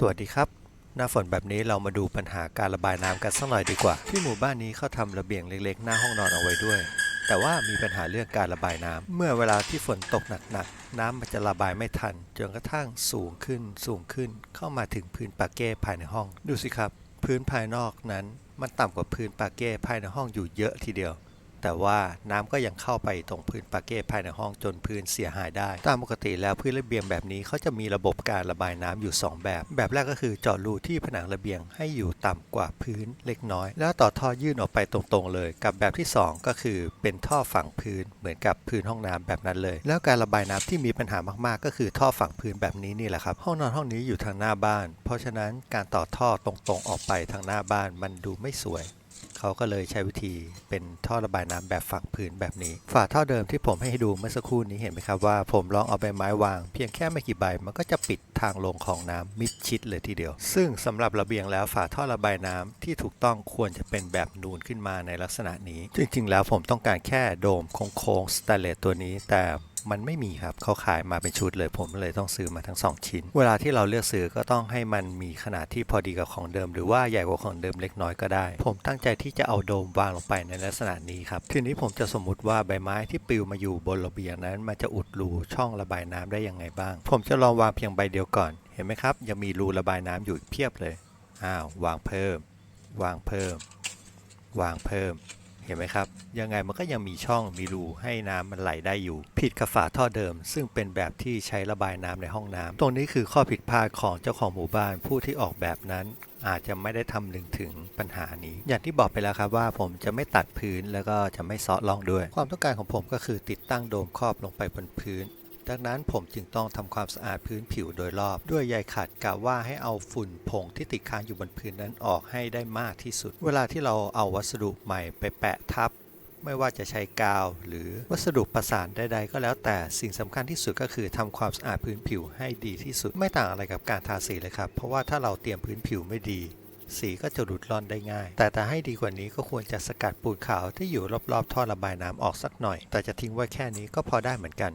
สวัสดีครับ หน้าฝนแบบนี้เรามาดูปัญหาการระบายน้ำกันสักหน่อยดีกว่า ที่หมู่บ้านนี้เขาทำระเบียงเล็กๆ หน้าห้องนอนเอาไว้ด้วย แต่ว่ามีปัญหาเรื่องการระบายน้ำเมื่อเวลาที่ฝนตกหนักๆ น้ำมันจะระบายไม่ทัน จนกระทั่งสูงขึ้น สูงขึ้น เข้ามาถึงพื้นปาเก้ภายในห้อง ดูสิครับ พื้นภายนอกนั้นมันต่ำกว่าพื้นปาเก้ภายในห้องอยู่เยอะทีเดียว แต่ว่าน้ำก็ยังเข้าไปตรงพื้นปาเก้ภายในห้องจนพื้นเสียหายได้ ตามปกติแล้วพื้นระเบียงแบบนี้เขาจะมีระบบการระบายน้ำอยู่ 2 แบบ แบบแรกก็คือเจาะรูที่ผนังระเบียงให้อยู่ต่ำกว่าพื้นเล็กน้อย แล้วต่อท่อยื่นออกไปตรงๆ เลย กับแบบที่ 2 ก็คือเป็นท่อฝังพื้นเหมือนกับพื้นห้องน้ำแบบนั้นเลย แล้วการระบายน้ำที่มีปัญหามากๆ ก็คือท่อฝังพื้นแบบนี้นี่แหละครับห้องนอนห้องนี้อยู่ทางหน้าบ้าน เพราะฉะนั้นการต่อท่อตรงๆออกไปทางหน้าบ้านมันดูไม่สวยเขาก็เลยใช้วิธีเป็นท่อระบายน้ำแบบฝังพื้นแบบนี้ ฝาท่อเดิมที่ผมให้ดูเมื่อสักครู่นี้เห็นไหมครับว่าผมลองเอาใบไม้วาง เพียงแค่ไม่กี่ใบมันก็จะปิดทางลงของน้ำมิดชิดเลยทีเดียว ซึ่งสำหรับระเบียงแล้วฝาท่อระบายน้ำที่ถูกต้องควรจะเป็นแบบนูนขึ้นมาในลักษณะนี้ จริงๆ แล้วผมต้องการแค่โดมโค้งๆสแตเลสตัวนี้ แต่มันไม่มีครับเขาขายมาเป็นชุดเลยผมเลยต้องซื้อมาทั้ง 2 ชิ้น เวลาที่เราเลือกซื้อก็ต้องให้มันมีขนาดที่พอดีกับของเดิม หรือว่าใหญ่กว่าของเดิมเล็กน้อยก็ได้ ผมตั้งใจที่ที่จะเอาโดมวางลงไปในลักษณะนี้ครับ ทีนี้ผมจะสมมุติว่าใบไม้ที่ปลิวมาอยู่บนระเบียงนั้นมันจะอุดรูช่องระบายน้ำได้ยังไงบ้าง ผมจะลองวางเพียงใบเดียวก่อน เห็นไหมครับ ยังมีรูระบายน้ำอยู่อีกเพียบเลย อ้าว วางเพิ่ม วางเพิ่ม วางเพิ่ม เห็นไหมครับ ยังไงมันก็ยังมีช่องมีรูให้น้ำมันไหลได้อยู่ ผิดกับฝาท่อเดิม ซึ่งเป็นแบบที่ใช้ระบายน้ำในห้องน้ำตรงนี้คือข้อผิดพลาดของเจ้าของหมู่บ้านผู้ที่ออกแบบนั้นอาจจะไม่ได้ทำนึงถึงปัญหานี้ อย่างที่บอกไปแล้วครับว่าผมจะไม่ตัดพื้นแล้วก็จะไม่เซาะร่องด้วย ความต้องการของผมก็คือติดตั้งโดมครอบลงไปบนพื้น ดังนั้นผมจึงต้องทำความสะอาดพื้นผิวโดยรอบ ด้วยใยขัดกะว่าให้เอาฝุ่นผงที่ติดค้างอยู่บนพื้นนั้นออกให้ได้มากที่สุด เวลาที่เราเอาวัสดุใหม่ไปแปะทับไม่ว่าจะใช้กาวหรือวัสดุประสานใดๆ ก็แล้วแต่สิ่งสำคัญที่สุดก็คือทำความสะอาดพื้นผิวให้ดีที่สุด ไม่ต่างอะไรกับการทาสีเลยครับ เพราะว่าถ้าเราเตรียมพื้นผิวไม่ดี สีก็จะหลุดร่อนได้ง่าย แต่ถ้าให้ดีกว่านี้ก็ควรจะสกัดปูนขาวที่อยู่รอบๆท่อระบายน้ำออกสักหน่อย แต่จะทิ้งไว้แค่นี้ก็พอได้เหมือนกัน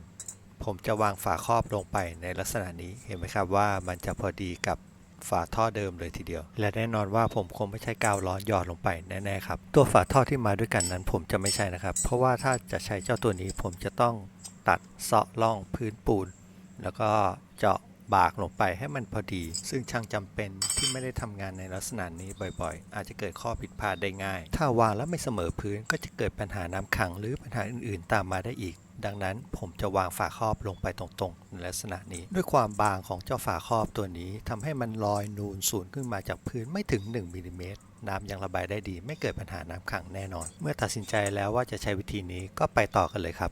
ผมจะวางฝาครอบลงไปในลักษณะนี้เห็นไหมครับว่ามันจะพอดีกับฝาท่อเดิมเลยทีเดียว และแน่นอนว่าผมคงไม่ใช้กาวร้อนหยอดลงไปแน่ๆครับ ตัวฝาท่อที่มาด้วยกันนั้นผมจะไม่ใช่นะครับ เพราะว่าถ้าจะใช้เจ้าตัวนี้ผมจะต้องตัดเซาะร่องพื้นปูน แล้วก็เจาะบากลงไปให้มันพอดี ซึ่งช่างจำเป็นที่ไม่ได้ทำงานในลักษณะนี้บ่อยๆ อาจจะเกิดข้อผิดพลาดได้ง่าย ถ้าวางแล้วไม่เสมอพื้นก็จะเกิดปัญหาน้ำขังหรือปัญหาอื่นๆ ตามมาได้อีก ดังนั้นผมจะวางฝาครอบลงไปตรงๆในลักษณะนี้ ด้วยความบางของเจ้าฝาครอบตัวนี้ทำให้มันลอยนูนสูงขึ้นมาจากพื้นไม่ถึง1มิลลิเมตรน้ำยังระบายได้ดี ไม่เกิดปัญหาน้ำขังแน่นอน เมื่อตัดสินใจแล้วว่าจะใช้วิธีนี้ก็ไปต่อกันเลยครับ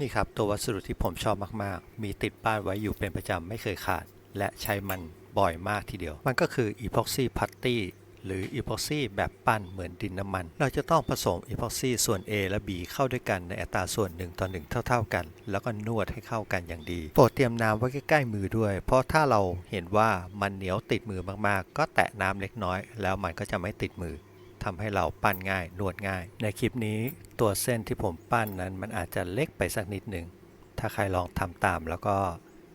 นี่ครับ ตัววัสดุที่ผมชอบมาก ๆ มีติดป้ายไว้อยู่เป็นประจำไม่เคยขาด และใช้มันบ่อยมากทีเดียว มันก็คือ epoxy putty หรือ epoxy แบบปั้นเหมือนดินน้ำมัน เราจะต้องผสม epoxy ส่วน A และ B เข้าด้วยกันในอัตราส่วน1ต่อ1เท่า ๆกัน แล้วก็นวดให้เข้ากันอย่างดีโปรดเตรียมน้ำไว้ใกล้ๆมือด้วย เพราะถ้าเราเห็นว่ามันเหนียวติดมือมากๆ ก็แตะน้ำเล็กน้อย แล้วมันก็จะไม่ติดมือทำให้เราปั้นง่ายนวดง่าย ในคลิปนี้ตัวเส้นที่ผมปั้นนั้นมันอาจจะเล็กไปสักนิดหนึ่งถ้าใครลองทำตามแล้วก็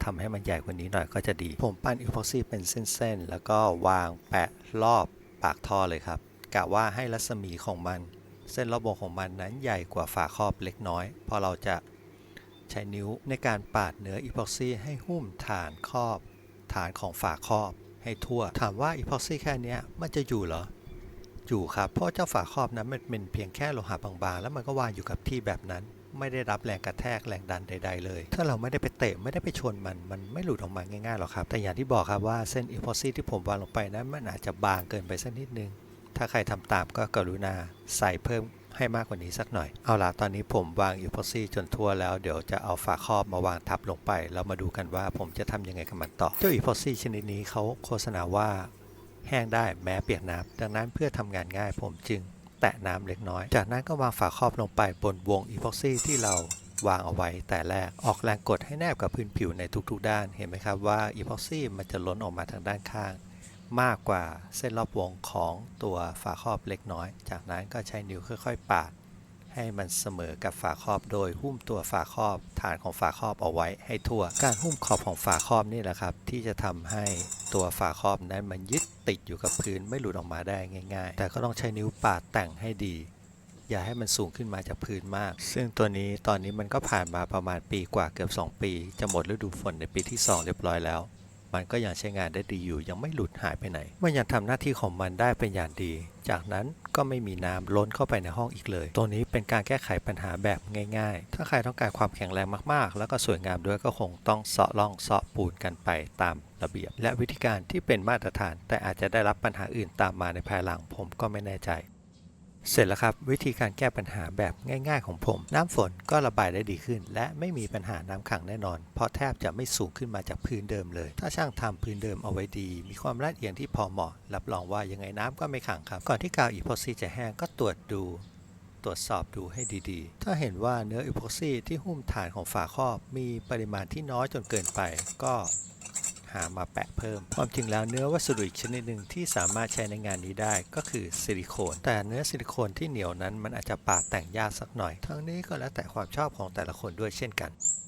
ทำให้มันใหญ่กว่านี้หน่อยก็จะดี ผมปั้นอีโพซี่เป็นเส้นๆ แล้วก็วางแปะรอบ ปากท่อเลยครับกะว่าให้รัศมีของมัน เส้นรอบวงของมันนั้นใหญ่กว่าฝาครอบเล็กน้อย พอเราจะใช้นิ้วในการปาดเนื้ออีโพซี่ให้หุ้มฐานครอบ ฐานของฝาครอบให้ทั่ว ถามว่าอีโพซี่แค่เนี้ยมันจะอยู่เหรอ อยู่ครับ เพราะเจ้าฝาครอบนั้นมันเป็นเพียงแค่โลหะบางๆ แล้วมันก็วางอยู่กับที่แบบนั้น ไม่ได้รับแรงกระแทกแรงดันใด ๆ เลย ถ้าเราไม่ได้ไปเตะไม่ได้ไปชนมัน มันไม่หลุดออกมาง่ายๆหรอกครับ แต่อย่างที่บอกครับว่าเส้นอีโพซี่ที่ผมวางลงไปนั้นมันอาจจะบางเกินไปสักนิดนึง ถ้าใครทำตามก็กรุณาใส่เพิ่มให้มากกว่านี้สักหน่อย เอาล่ะ ตอนนี้ผมวางอีโพซี่จนทั่วแล้ว เดี๋ยวจะเอาฝาครอบมาวางทับลงไปแล้วมาดูกันว่าผมจะทำยังไงกับมันต่อ เจ้าอีโพซี่ชนิดนี้เขาโฆษณาว่าแห้งได้แม้เปียกน้ำดังนั้นเพื่อทำงานง่ายผมจึง แตะน้ำเล็กน้อย จากนั้นก็วางฝาครอบลงไปบนวงอีพ็อกซี่ที่เราวางเอาไว้แต่แรก ออกแรงกดให้แนบกับพื้นผิวในทุกๆ ด้าน เห็นไหมครับว่าอีพ็อกซี่มันจะล้นออกมาทางด้านข้าง มากกว่าเส้นรอบวงของตัวฝาครอบเล็กน้อย จากนั้นก็ใช้นิ้วค่อย ๆ ปาด ให้มันเสมอกับฝาครอบโดยหุ้มตัวฝาครอบฐานของฝาครอบเอาไว้ให้ทั่ว การหุ้มขอบของฝาครอบนี่แหละครับ ที่จะทำให้ตัวฝาครอบนั้นมันยึดติดอยู่กับพื้นไม่หลุดออกมาได้ง่าย ๆ แต่ก็ต้องใช้นิ้วปาดแต่งให้ดี อย่าให้มันสูงขึ้นมาจากพื้นมาก ซึ่งตัวนี้ตอนนี้มันก็ผ่านมาประมาณปีกว่าเกือบ 2 ปี จะหมดฤดูฝนในปีที่ 2 เรียบร้อยแล้วมันก็ยังใช้งานได้ดีอยู่ยังไม่หลุดหายไปไหน มันยังทำหน้าที่ของมันได้เป็นอย่างดี จากนั้น ก็ไม่มีน้ำล้นเข้าไปในห้องอีกเลย ตัวนี้เป็นการแก้ไขปัญหาแบบง่าย ๆ ถ้าใครต้องการความแข็งแรงมากๆ แล้วก็สวยงามด้วยก็คงต้องเสาะล่องเสาะปูนกันไปตามระเบียบ และวิธีการที่เป็นมาตรฐาน แต่อาจจะได้รับปัญหาอื่นตามมาในภายหลังผมก็ไม่แน่ใจ เสร็จแล้วครับ วิธีการแก้ปัญหาแบบง่ายๆของผม น้ำฝนก็ระบายได้ดีขึ้น และไม่มีปัญหาน้ำขังแน่นอน เพราะแทบจะไม่สูงขึ้นมาจากพื้นเดิมเลย ถ้าช่างทำพื้นเดิมเอาไว้ดี มีความลาดเอียงที่พอเหมาะ รับรองว่ายังไงน้ำก็ไม่ขังครับ ก่อนที่กาวอีโพซีจะแห้งก็ตรวจดู ตรวจสอบดูให้ดีๆ ถ้าเห็นว่าเนื้ออีโพซีที่หุ้มฐานของฝาครอบ มีปริมาณที่น้อยจนเกินไป ก็ หามาแปะเพิ่ม ความจริงแล้วเนื้อวัสดุอีกชนิดหนึ่งที่สามารถใช้ในงานนี้ได้ก็คือซิลิโคน แต่เนื้อซิลิโคนที่เหนียวนั้นมันอาจจะปาดแต่งยากสักหน่อย ทั้งนี้ก็แล้วแต่ความชอบของแต่ละคนด้วยเช่นกัน